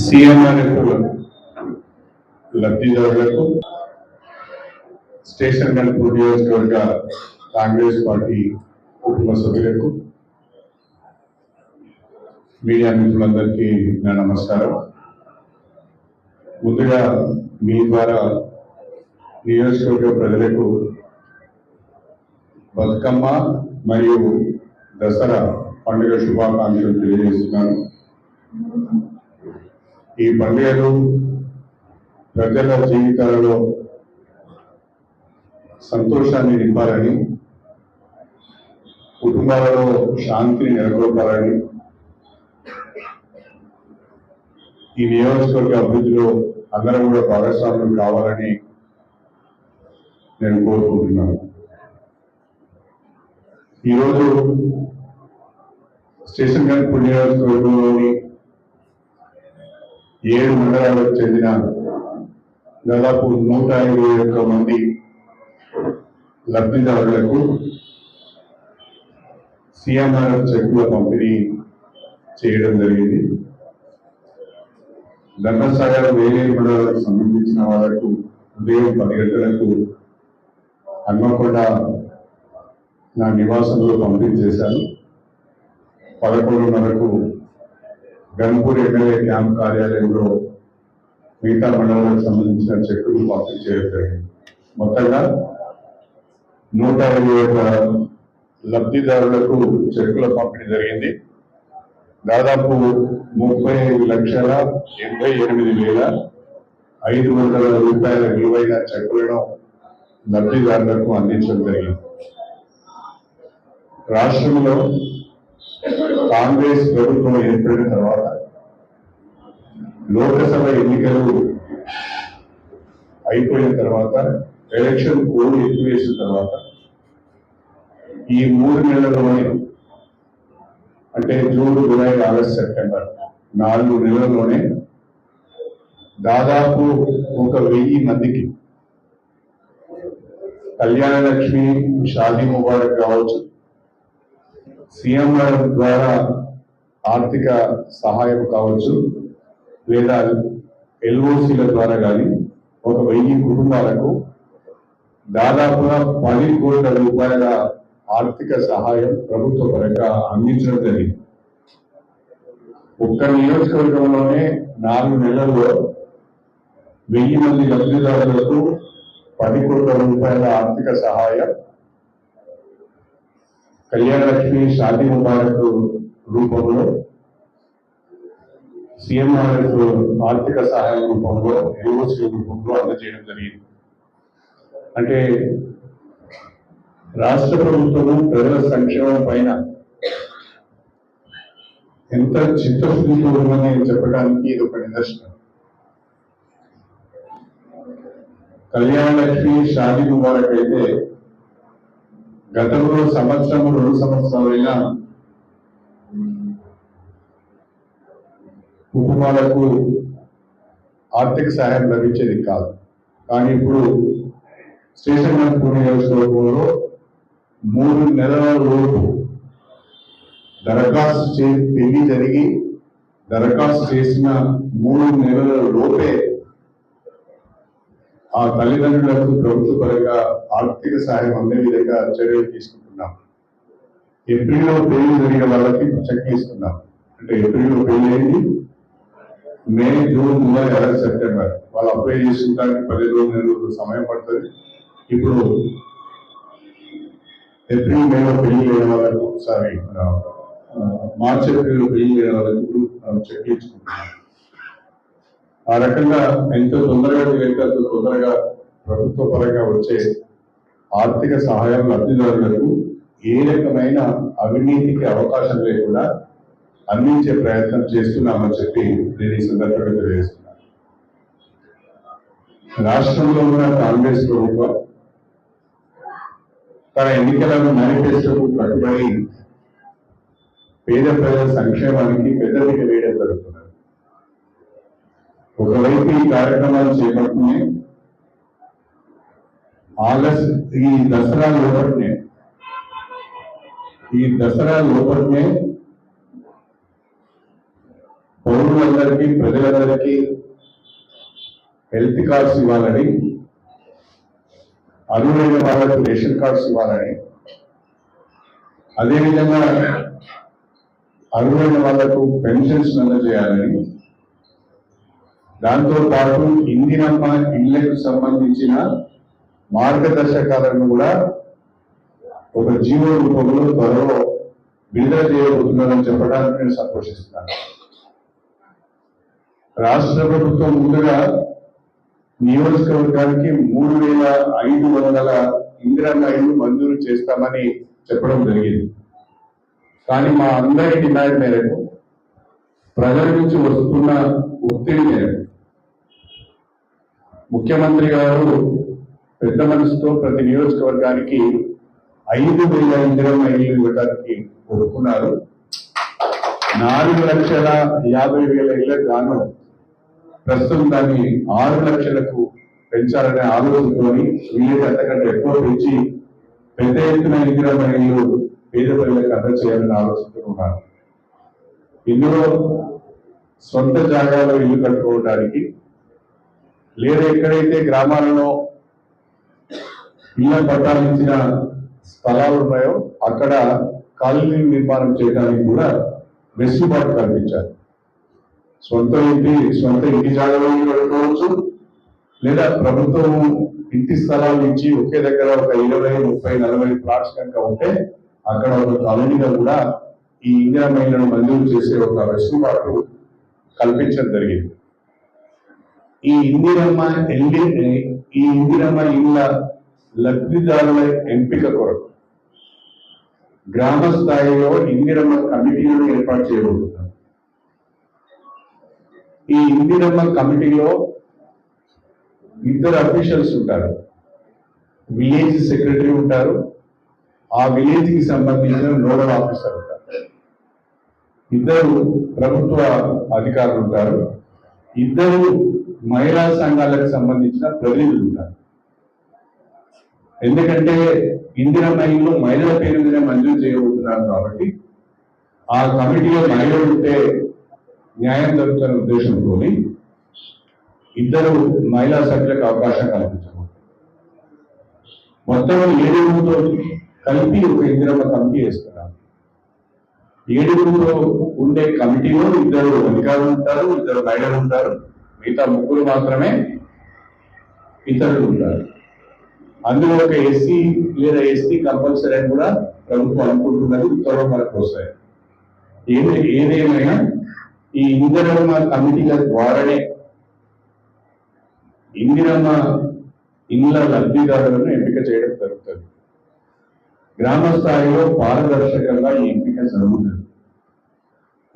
CMRF లబ్ధిదారులకు station Ganapur నియోజకవర్గ Congress party కుటుంబ సభ్యులకు మీడియా మిత్రులందరికీ నా నమస్కారం. ముందుగా మీ ద్వారా నియోజకవర్గ ప్రజలకు బతుకమ్మ మరియు దసరా పండుగ శుభాకాంక్షలు తెలియజేస్తున్నాను. ఈ పండుగలు ప్రజల జీవితాలలో సంతోషాన్ని నింపాలని కుటుంబాలలో శాంతిని నెలకొల్పాలని ఈ నియోజకవర్గ అభివృద్ధిలో అందరం కూడా భాగస్వామ్యం కావాలని నేను కోరుకుంటున్నాను. ఈరోజు స్టేషన్ గన్పూర్ నియోజకవర్గంలోని ఏడు మండలాలకు చెందిన దాదాపు నూట ఇరవై ఒక్క మంది లబ్ధిదారులకు సిఎంఆర్ఎఫ్ చెక్కుల పంపిణీ చేయడం జరిగింది. ధర్మసాగర్ వేరే మండలాలకు సంబంధించిన వాళ్ళకు ఉదయం పది గంటలకు హన్మకొండ నా నివాసంలో పంపిణీ చేశాను పదకొండున్నరకు గన్పూర్ ఎమ్మెల్యే క్యాంప్ కార్యాలయంలో మిగతా మండలాలకు సంబంధించిన చెక్కులు పంపిణీ చేయడం జరిగింది. మొత్తంగా నూట ఇరవై ఒక లబ్ధిదారులకు చెక్కుల పంపిణీ జరిగింది. దాదాపు ముప్పై లక్షల ఎనభై ఎనిమిది వేల ఐదు వందల రూపాయల విలువైన చెక్కులను లబ్ధిదారులకు అందించడం జరిగింది. రాష్ట్రంలో కాంగ్రెస్ ప్రభుత్వం ఏర్పడిన తర్వాత లోకసభ ఎన్నికలు అయిపోయిన తర్వాత ఎలక్షన్ కోడ్ ఎత్తివేసిన తర్వాత ఈ మూడు నెలల్లోనే అంటే జూన్ జూలై ఆగస్ట్ సెప్టెంబర్ నాలుగు నెలల్లోనే దాదాపు ఒక వెయ్యి మందికి కళ్యాణ లక్ష్మి షాదీ ముబారక్ కావచ్చు సిఎంఆర్ ద్వారా ఆర్థిక సహాయం కావచ్చు లేదా ఎల్ఓసీల ద్వారా కానీ ఒక వెయ్యి కుటుంబాలకు దాదాపుగా పది కోట్ల రూపాయల ఆర్థిక సహాయం ప్రభుత్వ పరంగా అందించడం జరిగింది. ఒక్క నియోజకవర్గంలోనే నాలుగు నెలల్లో వెయ్యి మంది లబ్ధిదారులకు పది కోట్ల రూపాయల ఆర్థిక సహాయం కళ్యాణ లక్ష్మి షాదీ ముబారక్ రూపంలో సీఎంఆర్ఎఫ్ ఆర్థిక సహాయం రూపంలో యూనివర్సిటీ రూపంలో అందజేయడం జరిగింది. అంటే రాష్ట్ర ప్రభుత్వము ప్రజల సంక్షేమం పైన ఎంత చిత్తశుద్ధితో ఉందని చెప్పడానికి ఇది ఒక నిదర్శనం. కళ్యాణ లక్ష్మి షాదీ ముబారక్ అయితే గతంలో సంవత్సరం రెండు సంవత్సరాలైనా కుటుంబాలకు ఆర్థిక సహాయం లభించేది కాదు. కానీ ఇప్పుడు స్టేషన్ గన్పూర్ నియోజకవర్గంలో మూడు నెలల లోపు దరఖాస్తు చే పెళ్ళి జరిగి దరఖాస్తు చేసిన మూడు నెలల లోపే ఆ తల్లిదండ్రులకు ప్రభుత్వ పరంగా ఆర్థిక సహాయం అందే విధంగా చర్యలు తీసుకుంటున్నాం. ఏప్రిల్లో పెళ్ళి జరిగిన వాళ్ళకి చెక్ ఇస్తున్నాం అంటే ఏప్రిల్లో పెళ్ళి అయింది. May June July August September. వాళ్ళు అప్లై చేసుకుంటానికి పది రోజులు సమయం పడుతుంది. ఇప్పుడు ఏప్రిల్ మేలో పెళ్ళి చేయడం వాళ్ళకు సారీ మార్చ్ ఏప్రిల్లో పెళ్ళి చేయడం వాళ్ళకు చెక్ ఇచ్చుకుంటున్నాం ఆ రకంగా ఎంతో తొందరగా వీలైతే తొందరగా ప్రభుత్వ పరంగా వచ్చే ఆర్థిక సహాయం లబ్ధిదారులకు ఏ రకమైన అవినీతికి అవకాశం లేకుండా అందించే ప్రయత్నం చేస్తున్నామని చెప్పి నేను ఈ సందర్భంగా తెలియజేస్తున్నాను. రాష్ట్రంలో ఉన్న కాంగ్రెస్ ప్రభుత్వం తన ఎన్నికలను మేనిఫెస్టోకు కట్టుబడి పేద ప్రజల సంక్షేమానికి పెద్దపీట వేయడం జరుగుతుంది. ఒకవైపు ఈ కార్యక్రమాలు చేపడుతున్నాయి. ఆగస్ట్ ఈ దసరా లోపలనే ఈ దసరా లోపలనే పౌరులందరికీ ప్రజలందరికీ హెల్త్ కార్డ్స్ ఇవ్వాలని అర్హులైన వాళ్ళకి రేషన్ కార్డ్స్ ఇవ్వాలని అదేవిధంగా అర్హులైన వాళ్ళకు పెన్షన్స్ అందజేయాలని దాంతో పాటు ఇందిరమ్మ ఇళ్ళకు సంబంధించిన మార్గదర్శకాలను కూడా ఒక జీవో రూపంలో త్వరలో విడుదల చేయబోతున్నారని చెప్పడానికి నేను సంతోషిస్తున్నాను. రాష్ట్ర ప్రభుత్వం ముందుగా నియోజకవర్గానికి మూడు వేల ఐదు వందల ఇందిరమ్మ ఇల్లు మంజూరు చేస్తామని చెప్పడం జరిగింది. కానీ మా అందరి డిమాండ్ మేరకు ప్రజల నుంచి వస్తున్న ఒత్తిడి మేరకు ముఖ్యమంత్రి గారు పెద్ద మనసుతో ప్రతి నియోజకవర్గానికి ఐదు వేల ఇందిరమ్మ ఇల్లు ఇవ్వడానికి ఒప్పుకున్నారు నాలుగు లక్షల యాభై వేల ఇళ్ళకు గాను ప్రస్తుతం దాన్ని ఆరు లక్షలకు పెంచాలనే ఆలోచనతోని వీలైతే అంతకంటే ఎక్కువ పెంచి పెద్ద ఎత్తున ఇందిరమ్మ ఇల్లు పేద ప్రజలకు అందజేయాలని ఆలోచిస్తున్నారు ఉన్నారు. ఇందులో సొంత జాగాలో ఇల్లు కట్టుకోవడానికి లేదా ఎక్కడైతే గ్రామాలలో ఇళ్ళ పట్టాలించిన స్థలాలు ఉన్నాయో అక్కడ కాలనీ నిర్మాణం చేయడానికి కూడా వెసులుబాటు కల్పించారు. సొంత ఇంటి సొంత ఇంటి జాగాలో ఇల్లు కట్టుకోవచ్చు లేదా ప్రభుత్వం ఇంటి స్థలాలు ఇచ్చి ఒకే దగ్గర ఒక ఇరవై ముప్పై నలభై ప్లాట్స్ కనుక ఉంటే అక్కడ ఒక కాలనీగా కూడా ఈ ఇందిరా మహిళను మంజూరు చేసే ఒక వెసులుబాటు కల్పించడం జరిగింది. ఈ ఇందిరమ్మ ఎల్లి ఈ ఇందిరమ్మ ఇళ్ళ లబ్ధిదారుల ఎంపిక కొరకు గ్రామ స్థాయిలో ఇందిరమ్మ కమిటీలను ఏర్పాటు చేయబోతున్నారు ఈ ఇందిరమ్మ కమిటీలో ఇద్దరు అఫీషియల్స్ ఉంటారు. విలేజ్ సెక్రటరీ ఉంటారు. ఆ విలేజ్కి సంబంధించిన నోడల్ ఆఫీసర్ ఉంటారు. ఇద్దరు ప్రభుత్వ అధికారులు ఉంటారు. ఇద్దరు మహిళా సంఘాలకు సంబంధించిన ప్రతినిధులు ఉంటారు. ఎందుకంటే ఇందిరా మహిళలు మహిళల పేరు మీద మంజూరు చేయబోతున్నారు కాబట్టి ఆ కమిటీలో మహిళలు ఉంటే న్యాయం జరుగుతున్న ఉద్దేశంతో ఇద్దరు మహిళా సభ్యులకు అవకాశం కల్పించబోతుంది మొత్తం ఏడుగురుతో కలిపి ఒక ఇందిరమ్మ కమిటీ వేస్తున్నారు. ఏడుగురులో ఉండే కమిటీలో ఇద్దరు అధికారులు ఉంటారు ఇద్దరు మహిళలు ఉంటారు. మిగతా ముగ్గురు మాత్రమే ఇతరులు ఉంటారు అందులో ఒక ఎస్సీ లేదా ఎస్టీ కంపల్సరీ అని కూడా ప్రభుత్వం అనుకుంటున్నది ఉత్తర్వులు మనకు వస్తాయి. ఏది ఏదేమైనా ఈ ఇందిరమ్మ కమిటీల ద్వారానే ఇందిరమ్మ ఇండ్ల లబ్ధిదారులను ఎంపిక చేయడం జరుగుతుంది. గ్రామ స్థాయిలో పారదర్శకంగా ఈ ఎంపిక జరుగుతుంది.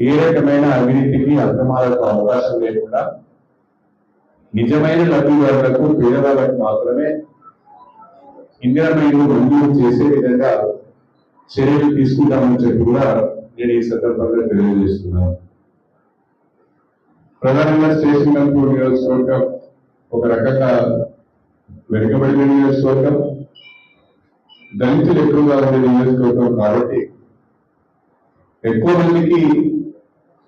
ఏ రకమైన అవినీతికి అక్రమాలకు అవకాశం లేకుండా నిజమైన లబ్ధిదారులకు పేదవాళ్ళకు మాత్రమే ఇందిరమ్మ మంజూరు చేసే విధంగా చర్యలు తీసుకుంటామని చెప్పి కూడా నేను ఈ సందర్భంగా తెలియజేస్తున్నాను. ప్రధానంగా స్టేషన్ కంపూర్ నియోజకవర్గం ఒక రకంగా వెనుకబడిన నియోజకవర్గం దళితులు ఎక్కువగా ఉండే నియోజకవర్గం కాబట్టి ఎక్కువ మందికి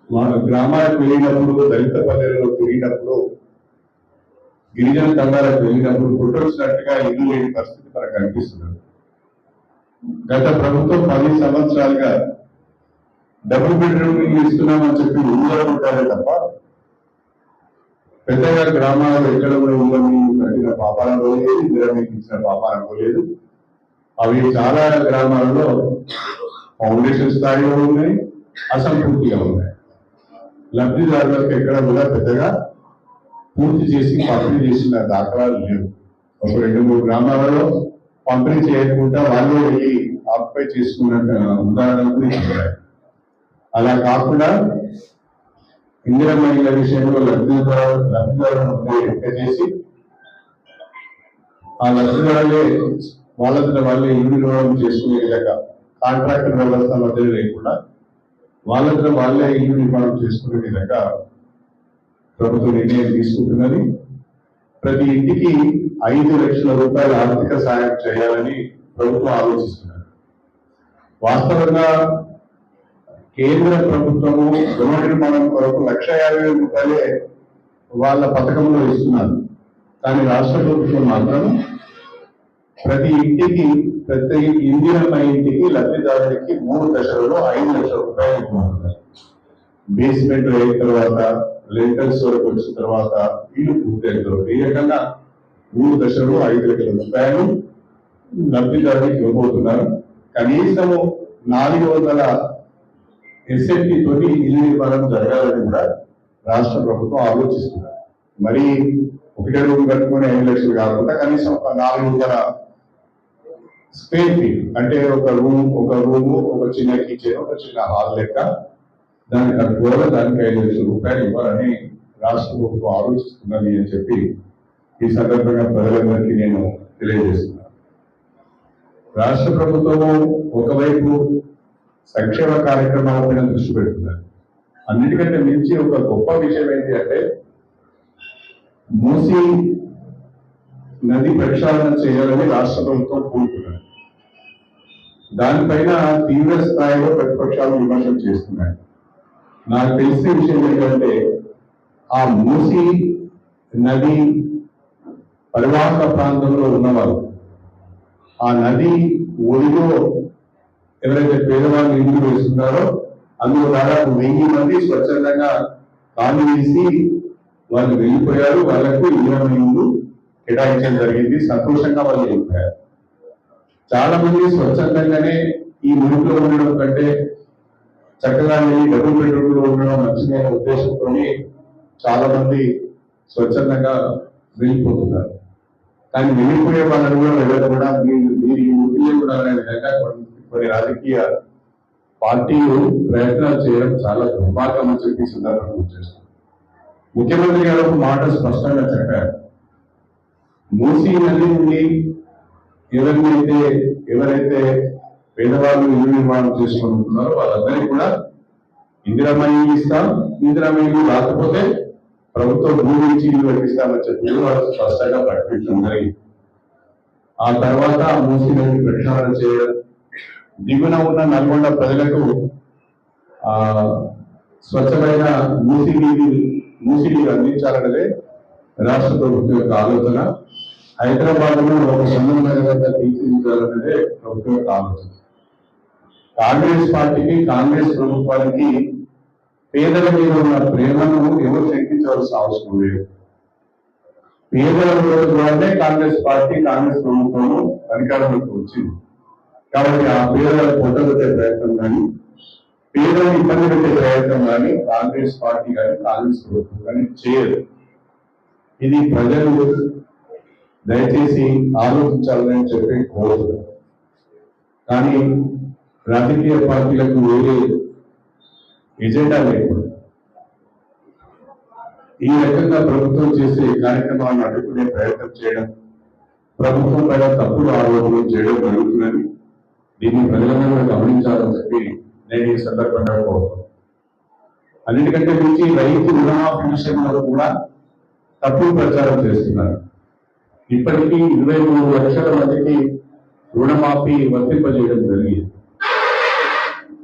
మన గ్రామాలకు వెళ్ళినప్పుడు దళిత పల్లెల్లో తిరిగినప్పుడు గిరిజన తండాలకు వెళ్ళినప్పుడు గుర్తొచ్చినట్టుగా ఇల్లు లేని పరిస్థితి మనకు కనిపిస్తుంది. గత ప్రభుత్వం పది సంవత్సరాలుగా డబుల్ బెడ్రూమ్ ఇల్లు ఇస్తున్నామని చెప్పి ఊళ్ళో ఉంటారే తప్ప పెద్దగా గ్రామాలలో ఎక్కడ కూడా ఊళ్ళని కట్టిన పాపాలను లేదు ఇందిరా ఇచ్చిన పాపానం లేదు అవి చాలా గ్రామాలలో ఫౌండేషన్ స్థాయిలో ఉన్నాయి అసంపూర్తిగా ఉన్నాయి. లబ్ధిదారులకు ఎక్కడ కూడా పెద్దగా పూర్తి చేసి పంపిణీ చేసిన దాఖలాలు లేవు. ఒక రెండు మూడు గ్రామాలలో పంపిణీ చేయకుండా వాళ్ళు వెళ్ళి ఆక్యుపై చేసుకున్న ఉదాహరణలు అలా కాకుండా ఇందిరా మహిళల విషయంలో లబ్ధిదారు లబ్ధిదారులను ఎంపిక చేసి ఆ లబ్ధిదారులే వాళ్ళతో వాళ్ళే ఇల్లు నిర్మాణం చేసుకునే విధంగా కాంట్రాక్టర్ వ్యవస్థ మధ్య లేకుండా వాళ్ళతో వాళ్ళే ఇల్లు నిర్మాణం చేసుకునే విధంగా ప్రభుత్వం నిర్ణయం తీసుకుంటున్నది. ప్రతి ఇంటికి ఐదు లక్షల రూపాయల ఆర్థిక సాయం చేయాలని ప్రభుత్వం ఆలోచిస్తున్నారు వాస్తవంగా కేంద్ర ప్రభుత్వము గృహ నిర్మాణం కొరకు లక్ష యాభై వేల రూపాయలే వాళ్ళ పథకంలో ఇస్తున్నారు. కానీ రాష్ట్ర ప్రభుత్వం మాత్రం ప్రతి ఇంటికి ప్రతి ఇందిరమ్మ ఇంటికి లబ్ధిదారుడికి మూడు దశలలో ఐదు లక్షల రూపాయలు ఇవ్వమంటున్నారు బేస్మెంట్ అయిన తర్వాత లెంటల్స్ వరకు వచ్చిన తర్వాత ఇల్లు పూర్తయిన తర్వాత ఈ రకంగా మూడు దశలు ఐదు లక్షల రూపాయలు లబ్ధిదారుడికి ఇవ్వబోతున్నారు. కనీసము నాలుగు వందల ఎస్ఎఫ్టీ తోటి ఇల్లు నిర్మాణం జరగాలని కూడా రాష్ట్ర ప్రభుత్వం ఆలోచిస్తున్నారు మరి ఒకటే రూమ్ కట్టుకుని ఐదు లక్షలు కాకుండా కనీసం ఒక నాలుగు వందల స్క్వేర్ ఫీట్ అంటే ఒక రూమ్ ఒక రూము ఒక చిన్న కిచెన్ ఒక చిన్న హాల్ లెక్క దానికి కూడా దానికి ఐదు లక్షల రూపాయలు ఇవ్వాలని రాష్ట్ర ప్రభుత్వం ఆలోచిస్తున్నది అని చెప్పి ఈ సందర్భంగా ప్రజలందరికీ నేను తెలియజేస్తున్నాను. రాష్ట్ర ప్రభుత్వము ఒకవైపు సంక్షేమ కార్యక్రమాల పైన దృష్టి పెడుతున్నారు. అన్నిటికంటే మించి ఒక గొప్ప విషయం ఏంటి అంటే మూసి నది ప్రక్షాళన చేయాలని రాష్ట్ర ప్రభుత్వం కోరుకున్నారు దానిపైన తీవ్ర స్థాయిలో ప్రతిపక్షాలు విమర్శలు చేస్తున్నాయి. నాకు తెలిసిన విషయం ఏంటంటే ఆ మూసి నది పరివాహక ప్రాంతంలో ఉన్నవారు. ఆ నది ఒడిలో ఎవరైతే పేదవాళ్ళు ఇంటికి వేస్తున్నారో అందులో దాదాపు వెయ్యి మంది స్వచ్ఛందంగా కాలు వేసి వాళ్ళు వెళ్ళిపోయారు. వాళ్ళకు ఇరవై ఇల్లు కేటాయించడం జరిగింది. సంతోషంగా వాళ్ళు వెళ్ళిపోయారు. చాలా మంది స్వచ్ఛందంగానే ఈ మునికిలో ఉండడం కంటే చక్కగా డబుల్ బెడ్రూమ్లో ఉండడం మంచిగా ఉద్దేశంతో చాలా మంది స్వచ్ఛందంగా వెళ్ళిపోతున్నారు కానీ వెళ్ళిపోయే వాళ్ళని కూడా వెళ్ళడం కూడా మీరు మీరు ఈ విధంగా కొన్ని రాజకీయ పార్టీలు ప్రయత్నాలు చేయడం చాలా దుర్భాగ్యం అని చెప్పి సందర్భంగా చేస్తున్నారు ముఖ్యమంత్రి గారు ఒక మాట స్పష్టంగా చెప్పారు. మూసీ నది నుండి ఎవరినైతే ఎవరైతే పేదవాళ్ళు ఇల్లు నిర్మాణం చేసుకుంటున్నారో వాళ్ళందరికీ కూడా ఇందిరామణి ఇస్తాం. ఇందిరామణి రాకపోతే ప్రభుత్వం భూమి ఇచ్చి ఇల్లు కట్టిస్తామని చెప్పి వాళ్ళు స్పష్టంగా ప్రకటించడం జరిగింది. ఆ తర్వాత ఆ ప్రచారం ప్రక్షాళన చేయడం దిగున ఉన్న నల్గొండ ప్రజలకు ఆ స్వచ్ఛమైన మూసి నీటి మూసి నీరు అందించాలన్నదే రాష్ట్ర ప్రభుత్వం యొక్క ఆలోచన. హైదరాబాద్లో ఒక సంబంధంగా తీర్చిదిద్దాలన్నదే ప్రభుత్వం యొక్క ఆలోచన. కాంగ్రెస్ పార్టీకి కాంగ్రెస్ ప్రభుత్వానికి పేదల మీద ఉన్న ప్రేమను ఎవరు శంకించవలసిన అవసరం లేదు. పేదల ద్వారానే కాంగ్రెస్ పార్టీ కాంగ్రెస్ ప్రభుత్వం అధికారంలోకి వచ్చింది. కాబట్టి ఆ పేదల పొట్టగొట్టే ప్రయత్నం కానీ పేదలను ఇబ్బంది పెట్టే ప్రయత్నం కానీ కాంగ్రెస్ పార్టీ కానీ కాంగ్రెస్ ప్రభుత్వం కానీ చేయదు ఇది ప్రజలు దయచేసి ఆలోచించాలని చెప్పి కోరుతున్నారు కానీ రాజకీయ పార్టీలకు వేరే ఎజెండా లేదు ఈ రకంగా ప్రభుత్వం చేసే కార్యక్రమాలను అడ్డుకునే ప్రయత్నం చేయడం ప్రభుత్వం పైన తప్పుడు ఆరోపణలు చేయడం జరుగుతుందని దీన్ని ప్రజలందరూ గమనించాలని చెప్పి నేను ఈ సందర్భంగా కోరుతాను అన్నిటికంటే మించి రైతు రుణమాఫీ విషయంలో కూడా తప్పుడు ప్రచారం చేస్తున్నారు. ఇప్పటికీ ఇరవై మూడు లక్షల మందికి రుణమాఫీ వర్తింపజేయడం జరిగింది.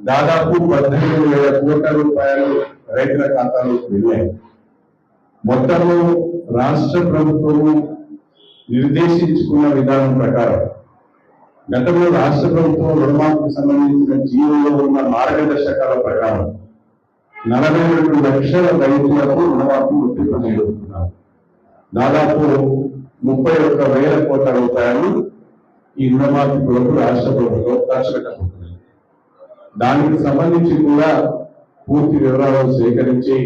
దాదాపు పద్దెనిమిది వేల కోట్ల రూపాయలు రైతుల ఖాతాలోకి వెళ్ళాయి మొత్తము రాష్ట్ర ప్రభుత్వము నిర్దేశించుకున్న విధానం ప్రకారం గతంలో రాష్ట్ర ప్రభుత్వం రుణమాఫీకి సంబంధించిన జీవోలో ఉన్న మార్గదర్శకాల ప్రకారం నలభై రెండు లక్షల రైతులకు రుణమాఫీ వర్తింపజేయబడుతున్నారు దాదాపు ముప్పై ఒక్క వేల కోట్ల రూపాయలు ఈ రుణమాఫీ కొరకు రాష్ట్ర ప్రభుత్వం ఖర్చు పెట్టబోతుంది దానికి సంబంధించి కూడా పూర్తి వివరాలు సేకరించి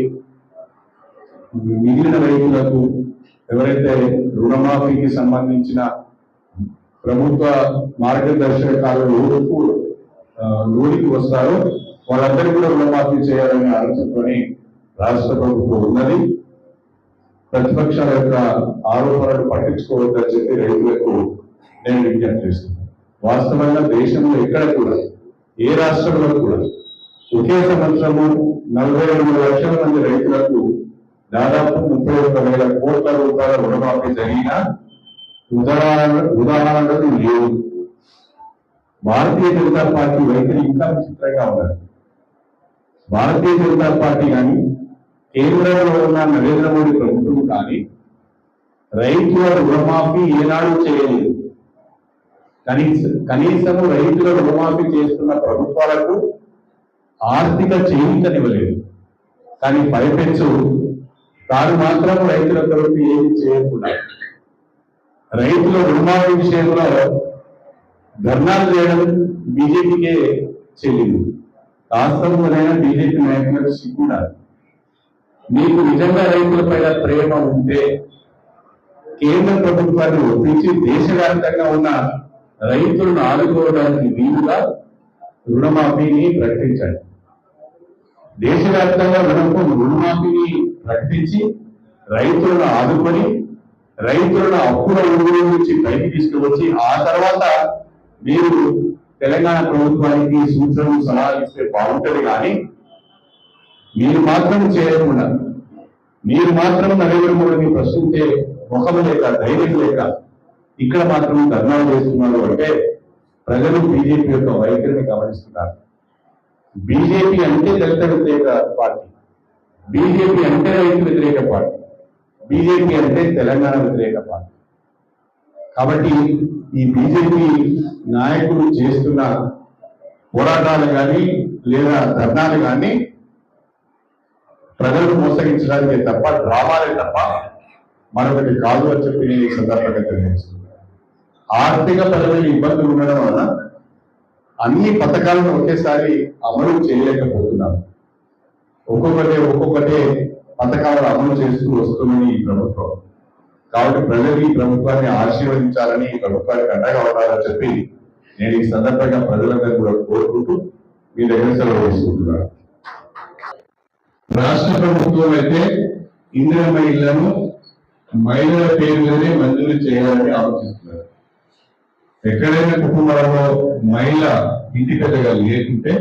మిగిలిన రైతులకు ఎవరైతే రుణమాఫీకి సంబంధించిన ప్రభుత్వ మార్గదర్శకాలు లోడుకు లోడికి లోనికి వస్తారో వాళ్ళందరికీ కూడా రుణమాఫీ చేయాలని ఆలోచనతోని రాష్ట్ర ప్రభుత్వం ఉన్నది. ప్రతిపక్షాల యొక్క ఆరోపణలు పట్టించుకోవద్దని చెప్పి రైతులకు నేను విజ్ఞప్తి చేస్తున్నాను. వాస్తవంగా దేశంలో ఎక్కడ కూడా ఏ రాష్ట్రంలో కూడా ఒకే సంవత్సరము నలభై రెండు లక్షల మంది రైతులకు దాదాపు ముప్పై ఒక్క వేల కోట్ల రూపాయల రుణమాఫీ జరిగిన ఉదాహరణ ఉదాహరణలు లేవు. భారతీయ జనతా పార్టీ వైఖరి ఇంకా విచిత్రంగా ఉన్నారు భారతీయ జనతా పార్టీ కానీ కేంద్రంలో ఉన్న నరేంద్ర మోడీ ప్రభుత్వం కానీ రైతుల రుణమాఫీ ఏనాడు చేయలేదు. కనీస కనీసం రైతుల రుణమాఫీ చేస్తున్న ప్రభుత్వాలకు ఆర్థిక చేయించనివ్వలేదు కానీ పైపెచ్చు తాను మాత్రం రైతుల కొరకు ఏమి చేయకుండా రైతుల రుణమాఫీ విషయంలో ధర్నాలు చేయడం బీజేపీకే చెల్లింది. వాస్తవంలోనైనా బీజేపీ నాయకులకు సిగ్గున్నారు మీకు నిజంగా రైతులపైన ప్రేమ ఉంటే కేంద్ర ప్రభుత్వాన్ని ఒప్పించి దేశవ్యాప్తంగా ఉన్న రైతులను ఆదుకోవడానికి వీలుగా రుణమాఫీని ప్రకటించండి. దేశవ్యాప్తంగా రుణపు రుణమాఫీని ప్రకటించి రైతులను ఆదుకొని రైతులను అప్పుల ఊరు నుంచి పైకి తీసుకువచ్చి ఆ తర్వాత మీరు తెలంగాణ ప్రభుత్వానికి సూచనలు సలహాలు ఇస్తే బాగుంటుంది కానీ మీరు మాత్రం చేయకుండా మీరు మాత్రం నరేంద్ర మోడీని ప్రశ్నించే ముఖం లేక ధైర్యం లేక ఇక్కడ మాత్రం ధర్నాలు చేస్తున్నారు అంటే ప్రజలు బీజేపీ యొక్క వైఖరిని గమనిస్తున్నారు. బీజేపీ అంటే దళిత వ్యతిరేక పార్టీ. బీజేపీ అంటే రైతు వ్యతిరేక పార్టీ. బీజేపీ అంటే తెలంగాణ వ్యతిరేక పార్టీ. కాబట్టి ఈ బీజేపీ నాయకులు చేస్తున్న పోరాటాలు కానీ లేదా ధర్నాలు కానీ ప్రజలను మోసగించడానికి తప్ప డ్రామాలే తప్ప మరొకటి కాదు అని చెప్పి నేను ఈ సందర్భంగా తెలియజేస్తున్నాను. ఆర్థిక పరమైన ఇబ్బందులు ఉండడం వలన అన్ని పథకాలను ఒకేసారి అమలు చేయలేకపోతున్నాం ఒక్కొక్కటే ఒక్కొక్కటే పథకాలను అమలు చేస్తూ వస్తుందని ఈ ప్రభుత్వం. కాబట్టి ప్రజలు ఈ ప్రభుత్వాన్ని ఆశీర్వదించాలని ఈ ప్రభుత్వానికి అండగా ఉండాలని చెప్పి నేను ఈ సందర్భంగా ప్రజలందరూ కూడా కోరుకుంటూ మీ దగ్గర సెలవు తీసుకుంటున్నాను. రాష్ట్ర ప్రభుత్వం అయితే ఇందిరమ్మ ఇళ్ళను మహిళల పేరు మీదనే మంజూరు చేయాలని ఆలోచిస్తున్నారు. ఎక్కడైనా కుటుంబంలో మహిళ ఇంటి పెద్దగా లేకుంటే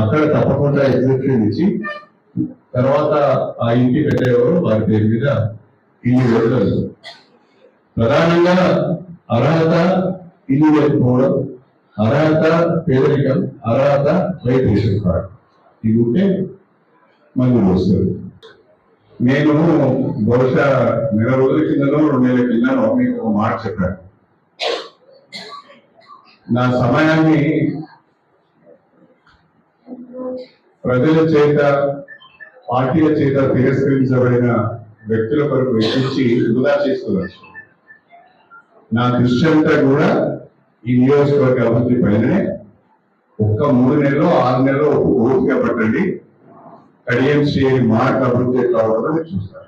అక్కడ తప్పకుండా ఎగ్జిక్యూటివ్ ఇచ్చి తర్వాత ఆ ఇంటి కట్టేవారు వారి పేరు మీద ఇల్లు వెళ్ళదు ప్రధానంగా అర్హత ఇల్లు లేకపోవడం అర్హత పేదరికం అర్హత రైతు రేషన్ కార్డు. ఇవి ఉంటే మందులు వస్తారు. నేను బహుశా నెల రోజుల కిందలో రెండు నెలల కింద మీకు ఒక మాట చెప్పాను. నా సమయాన్ని ప్రజల చేత పార్టీల చేత తిరస్కరించబడిన వ్యక్తుల కొరకు వెచ్చించి వృధా చేసుకోవచ్చు నా దృష్టి అంతా కూడా ఈ నియోజకవర్గ అభివృద్ధి పైననే. ఒక్క మూడు నెలలు ఆరు నెలలు ఓపిక పట్టండి. కడియం శ్రీ మాట అభివృద్ధి కావడం చూస్తాను